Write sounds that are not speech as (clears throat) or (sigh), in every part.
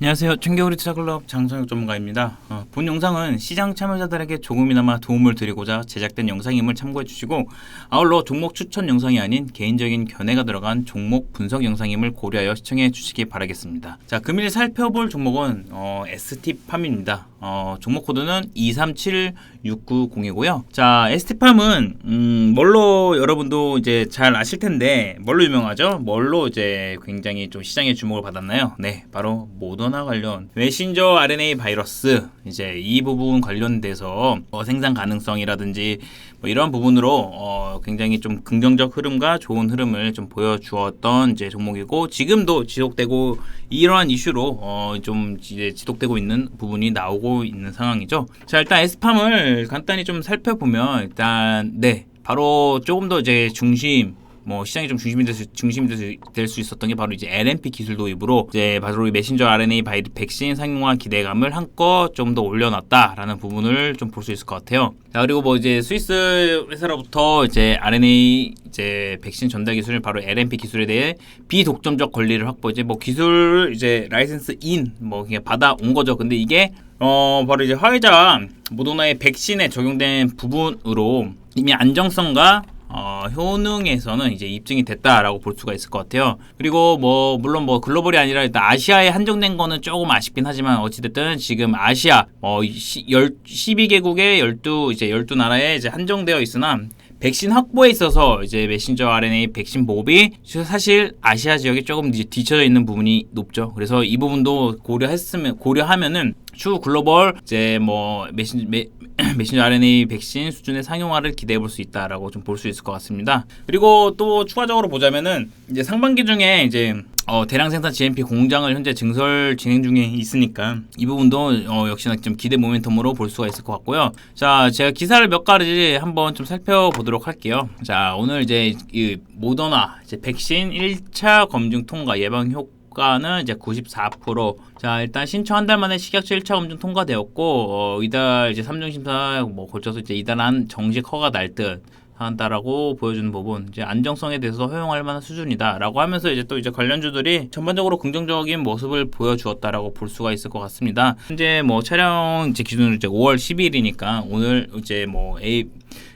안녕하세요. 청겨울이 투자클럽 장성혁 전문가입니다. 어, 본 영상은 시장 참여자들에게 조금이나마 도움을 드리고자 제작된 영상임을 참고해 주시고 아울러 종목 추천 영상이 아닌 개인적인 견해가 들어간 종목 분석 영상임을 고려하여 시청해 주시기 바라겠습니다. 자, 금일 살펴볼 종목은 어, ST팜입니다. 어, 종목 코드는 237690이고요. 자, ST팜은 음, 뭘로 여러분도 이제 잘 아실 텐데 뭘로 유명하죠? 뭘로 이제 굉장히 좀 시장의 주목을 받았나요? 네, 바로 모 더나 관련 메신저 RNA 바이러스 이제 이 부분 관련돼서 어, 생산 가능성이라든지 뭐 이런 부분으로 어, 굉장히 좀 긍정적 흐름과 좋은 흐름을 좀 보여주었던 이제 종목이고 지금도 지속되고 이러한 이슈로 어, 좀 이제 지속되고 있는 부분이 나오고 있는 상황이죠. 자 일단 에스팜을 간단히 좀 살펴보면 일단 네 바로 조금 더 이제 중심 뭐 시장이 좀 중심이 될 수, 중심이 될 수 있었던 게 바로 이제 LNP 기술 도입으로 이제 바로 이 메신저 RNA 바이 백신 상용화 기대감을 한껏 좀 더 올려놨다라는 부분을 좀 볼 수 있을 것 같아요. 자 그리고 뭐 이제 스위스 회사로부터 이제 RNA 이제 백신 전달 기술을 바로 LNP 기술에 대해 비독점적 권리를 확보 이제 뭐 기술 이제 라이센스 인 뭐 그냥 받아온 거죠. 근데 이게 어 바로 이제 화이자 모더나의 백신에 적용된 부분으로 이미 안정성과 어, 효능에서는 이제 입증이 됐다라고 볼 수가 있을 것 같아요. 그리고 뭐 물론 뭐 글로벌이 아니라 일단 아시아에 한정된 거는 조금 아쉽긴 하지만 어찌됐든 지금 아시아 어 12개국에 12 이제 12 나라에 이제 한정되어 있으나 백신 확보에 있어서 이제 메신저 RNA 백신 보급이 사실 아시아 지역에 조금 뒤쳐져 있는 부분이 높죠. 그래서 이 부분도 고려했으면 고려하면은 추후 글로벌 이제 뭐 메신 메, (clears throat) 메신저 RNA 백신 수준의 상용화를 기대해 볼 수 있다라고 좀 볼 수 있을 것 같습니다. 그리고 또 추가적으로 보자면은 이제 상반기 중에 이제 어, 대량 생산 GMP 공장을 현재 증설 진행 중에 있으니까 이 부분도 어, 역시나 좀 기대 모멘텀으로 볼 수가 있을 것 같고요. 자, 제가 기사를 몇 가지 한번 좀 살펴보도록 할게요. 자, 오늘 이제 이 모더나 이제 백신 1차 검증 통과 예방 효과 가는 이제 94%. 자, 일단 신청 한 달 만에 식약처 1차 검증 통과되었고, 어, 이달 이제 3중 심사 뭐 거쳐서 이제 이달 한 정식 허가 날 듯. 한다라고 보여주는 부분 이제 안정성에 대해서 허용할 만한 수준이다라고 하면서 이제 또 이제 관련주들이 전반적으로 긍정적인 모습을 보여주었다라고 볼 수가 있을 것 같습니다. 현재 뭐 촬영 이제 기준으로 이제 5월 10일이니까 오늘 이제 뭐 A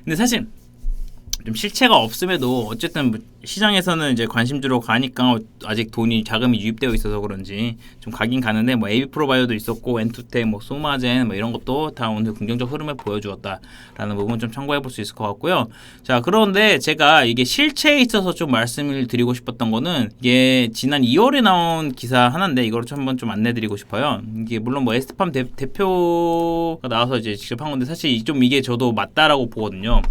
근데 사실 좀 실체가 없음에도 어쨌든 뭐 시장에서는 이제 관심주로 가니까 아직 돈이 자금이 유입되어 있어서 그런지 좀 가긴 가는데 뭐 AB 프로바이오도 있었고 엔투텍 뭐 소마젠 뭐 이런 것도 다 오늘 긍정적 흐름을 보여주었다라는 부분 좀 참고해 볼 수 있을 것 같고요. 자 그런데 제가 이게 실체에 있어서 좀 말씀을 드리고 싶었던 거는 이게 지난 2월에 나온 기사 하나인데 이걸 좀 한번 좀 안내드리고 싶어요. 이게 물론 뭐 에스팜 대, 대표가 나와서 이제 직접 한 건데 사실 좀 이게 저도 맞다라고 보거든요.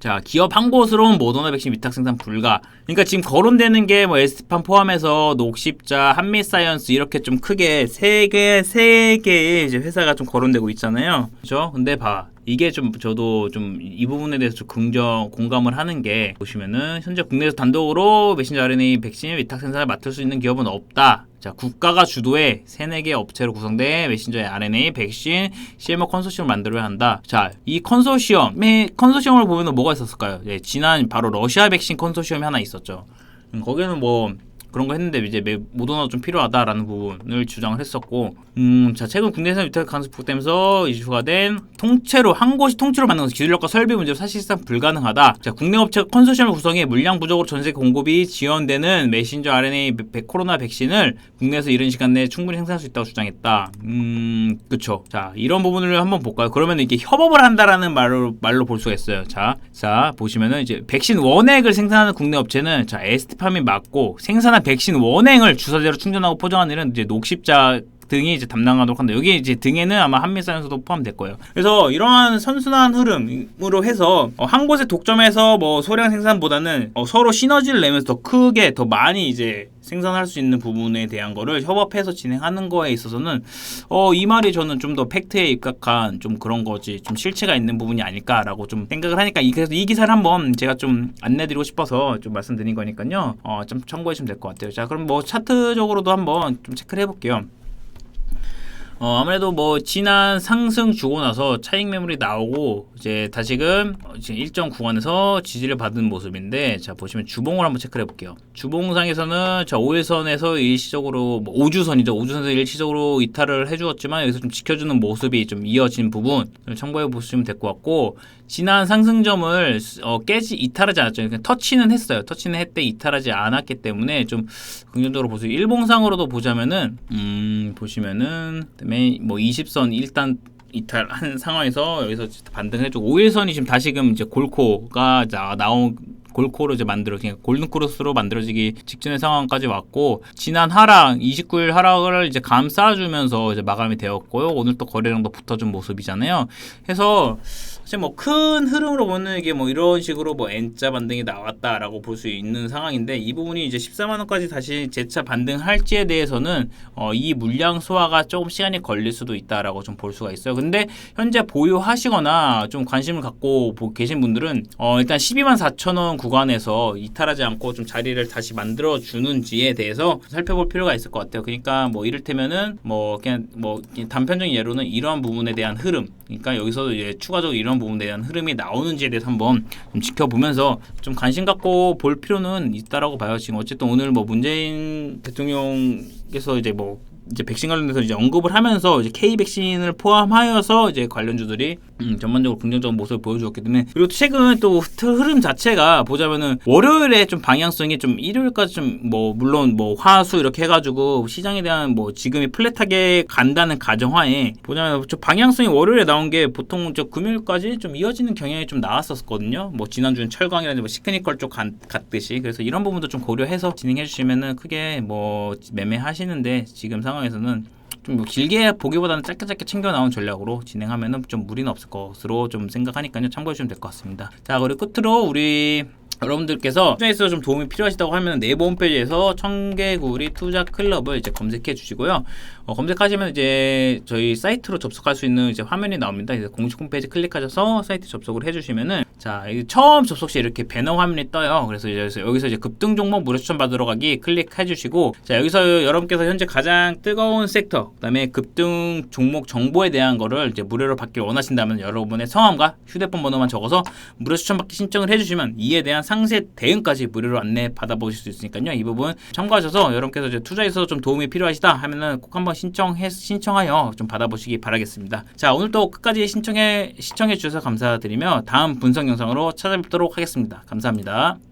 자, 기업 한 곳으로는 모더나 백신 위탁 생산 불가. 그러니까 지금 거론되는 게 뭐 에스티팜 포함해서 녹십자, 한미사이언스 이렇게 좀 크게 세 개, 세 개의 이제 회사가 좀 거론되고 있잖아요. 그죠? 근데 봐. 이게 좀 저도 좀 이 부분에 대해서 좀 긍정 공감을 하는 게 보시면은 현재 국내에서 단독으로 메신저 RNA 백신 위탁 생산을 맡을 수 있는 기업은 없다. 자, 국가가 주도해 세네 개 업체로 구성된 메신저 RNA 백신 CMO 컨소시엄을 만들어야 한다. 자, 이 컨소시엄의 컨소시엄을 보면 뭐가 있었을까요? 예, 지난 바로 러시아 백신 컨소시엄이 하나 있었죠. 음, 거기는 뭐 그런 거 했는데 이제 모더나 좀 필요하다라는 부분을 주장을 했었고 음, 자 최근 국내에서 위탁 간섭 북되면서 이슈가 된 통째로 한 곳이 통째로 만든 것은 기술력과 설비 문제로 사실상 불가능하다. 자 국내 업체 컨소시엄을 구성해 물량 부족으로 전세 공급이 지연되는 메신저 RNA 코로나 백신을 국내에서 이른 시간 내에 충분히 생산할 수 있다고 주장했다. 음, 그쵸. 자 이런 부분을 한번 볼까요? 그러면 이게 협업을 한다라는 말로 말로 볼 수가 있어요. 자, 자 보시면은 이제 백신 원액을 생산하는 국내 업체는 자 에스티팜이 맞고 생산한 생산 백신 원행을 주사제로 충전하고 포장하는 일은 이제 녹십자 등이 이제 담당하도록 한다. 여기 이제 등에는 아마 한미사연서도 포함될 거예요. 그래서 이러한 선순환 흐름으로 해서 어, 한 곳에 독점해서 뭐 소량 생산보다는 어, 서로 시너지를 내면서 더 크게 더 많이 이제 생산할 수 있는 부분에 대한 거를 협업해서 진행하는 거에 있어서는 어, 이 말이 저는 좀 더 팩트에 입각한 좀 그런 거지 좀 실체가 있는 부분이 아닐까라고 좀 생각을 하니까 이, 그래서 이 기사를 한번 제가 좀 안내드리고 싶어서 좀 말씀드린 거니까요. 어, 좀 참고해 주시면 될 것 같아요. 자, 그럼 뭐 차트적으로도 한번 좀 체크를 해볼게요. 어, 아무래도 뭐 지난 상승 주고 나서 차익 매물이 나오고 이제 다시금 어, 일정 구간에서 지지를 받은 모습인데 자 보시면 주봉을 한번 체크해 볼게요. 주봉상에서는 자 5일선에서 일시적으로 뭐 5주선이죠. 5주선에서 일시적으로 이탈을 해주었지만 여기서 좀 지켜주는 모습이 좀 이어진 부분 좀 참고해 보시면 될 것 같고 지난 상승점을 어, 깨지 이탈하지 않았죠. 그냥 터치는 했어요. 터치는 했대 이탈하지 않았기 때문에 좀 긍정적으로 보세요. 일봉상으로도 보자면은 음 보시면은 뭐 20선 일단 이탈한 상황에서 여기서 반등해주고 5일선이 지금 다시금 이제 골코가 자, 나온 골코로 이제 만들어 그냥 골든크로스로 만들어지기 직전의 상황까지 왔고 지난 하락 29일 하락을 이제 감싸주면서 이제 마감이 되었고요. 오늘 또 거래량도 붙어준 모습이잖아요. 해서 사실 뭐 큰 흐름으로 보는 이게 뭐 이런 식으로 뭐 N자 반등이 나왔다라고 볼 수 있는 상황인데 이 부분이 이제 14만 원까지 다시 재차 반등할지에 대해서는 어, 이 물량 소화가 조금 시간이 걸릴 수도 있다라고 좀 볼 수가 있어요. 근데 현재 보유하시거나 좀 관심을 갖고 보- 계신 분들은 어, 일단 12만 4천 원 구간에서 이탈하지 않고 좀 자리를 다시 만들어 주는지에 대해서 살펴볼 필요가 있을 것 같아요. 그러니까 뭐 이를테면은 뭐 그냥 뭐 단편적인 예로는 이러한 부분에 대한 흐름, 그러니까 여기서 이제 추가적으로 이런 부분에 대한 흐름이 나오는지에 대해서 한번 좀 지켜보면서 좀 관심 갖고 볼 필요는 있다라고 봐요. 지금 어쨌든 오늘 뭐 문재인 대통령께서 이제 뭐 이제 백신 관련돼서 이제 언급을 하면서 이제 K 백신을 포함하여서 이제 관련주들이 음, 전반적으로 긍정적인 모습을 보여주었기 때문에 그리고 최근 또 흐- 흐름 자체가 보자면은 월요일에 좀 방향성이 좀 일요일까지 좀 뭐 물론 뭐 화수 이렇게 해가지고 시장에 대한 뭐 지금이 플랫하게 간다는 가정하에 보자면 좀 방향성이 월요일에 나온 게 보통 저 금요일까지 좀 이어지는 경향이 좀 나왔었거든요. 뭐 지난주는 철강이라든지 뭐 시크니컬 쪽 간- 갔듯이 그래서 이런 부분도 좀 고려해서 진행해 주시면은 크게 뭐 매매하시는데 지금 상황 에서는 좀뭐 길게 보기보다는 짧게 짧게 챙겨 나온 전략으로 진행하면은 좀 무리는 없을 것으로 좀 생각하니까요 참고해 주시면 될 것 같습니다. 자 그리고 끝으로 우리 여러분들께서 투자에 있어서 좀 도움이 필요하시다고 하면 네이버 홈페이지에서 청개구리 투자 클럽을 이제 검색해 주시고요. 어, 검색하시면 이제 저희 사이트로 접속할 수 있는 이제 화면이 나옵니다. 그래서 공식 홈페이지 클릭하셔서 사이트 접속을 해주시면은 자 처음 접속 시 이렇게 배너 화면이 떠요. 그래서 이제 여기서 이제 급등 종목 무료 추천 받으러 가기 클릭해 주시고 자 여기서 여러분께서 현재 가장 뜨거운 섹터 그다음에 급등 종목 정보에 대한 거를 이제 무료로 받길 원하신다면 여러분의 성함과 휴대폰 번호만 적어서 무료 추천 받기 신청을 해주시면 이에 대한 상세 대응까지 무료로 안내 받아보실 수 있으니까요. 이 부분 참고하셔서 여러분께서 이제 투자에 있어서 좀 도움이 필요하시다 하면은 꼭 한번 신청해 신청하여 좀 받아보시기 바라겠습니다. 자 오늘도 끝까지 신청해 시청해 주셔서 감사드리며 다음 분석 영상으로 찾아뵙도록 하겠습니다. 감사합니다.